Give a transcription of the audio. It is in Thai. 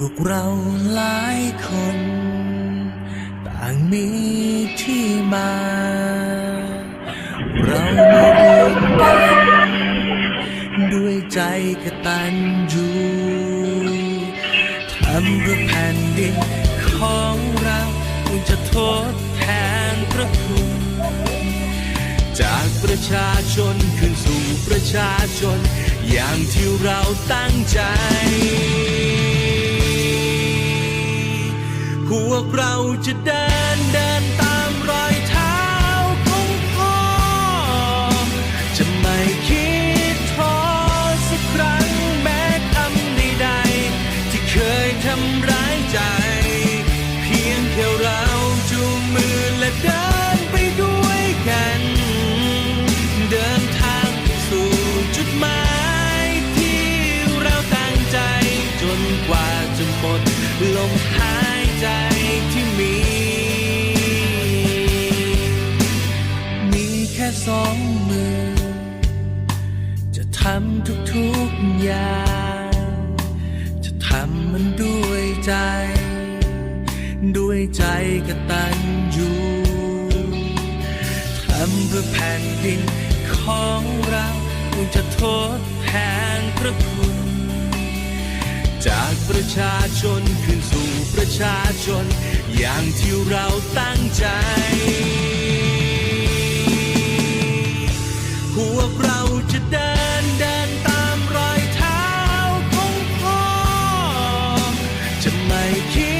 พวกเราหลายคน ต่างมีที่มา เรามารวมกันด้วยใจกตัญญูทำเพื่อแผ่นดินของเราคงจะทดแทนพระคุณจากประชาชนขึ้นสู่ประชาชน อย่างที่เราตั้งใจ พวกเราจะเดินเดินตามรอยเท้าของพ่อ จะไม่คิดท้อสักครั้งแม้คำใดๆที่เคยทำร้ายใจ เพียงแค่เราจูงมือและเดินไปด้วยกัน เดินทางสู่จุดหมายที่เราตั้งใจจนกว่าจะหมดลมหาย ใจที่มี มีแค่สองมือ จะทำทุกๆอย่าง จะทำมันด้วยใจ ด้วยใจกตัญญูทำเพื่อแผ่นดินของเราคงจะทด ประชาชนขึ้นสู่ประชาชน อย่างที่เราตั้งใจ พวกเราจะเดินเดินตามรอยเท้าของพ่อ จะไม่คิด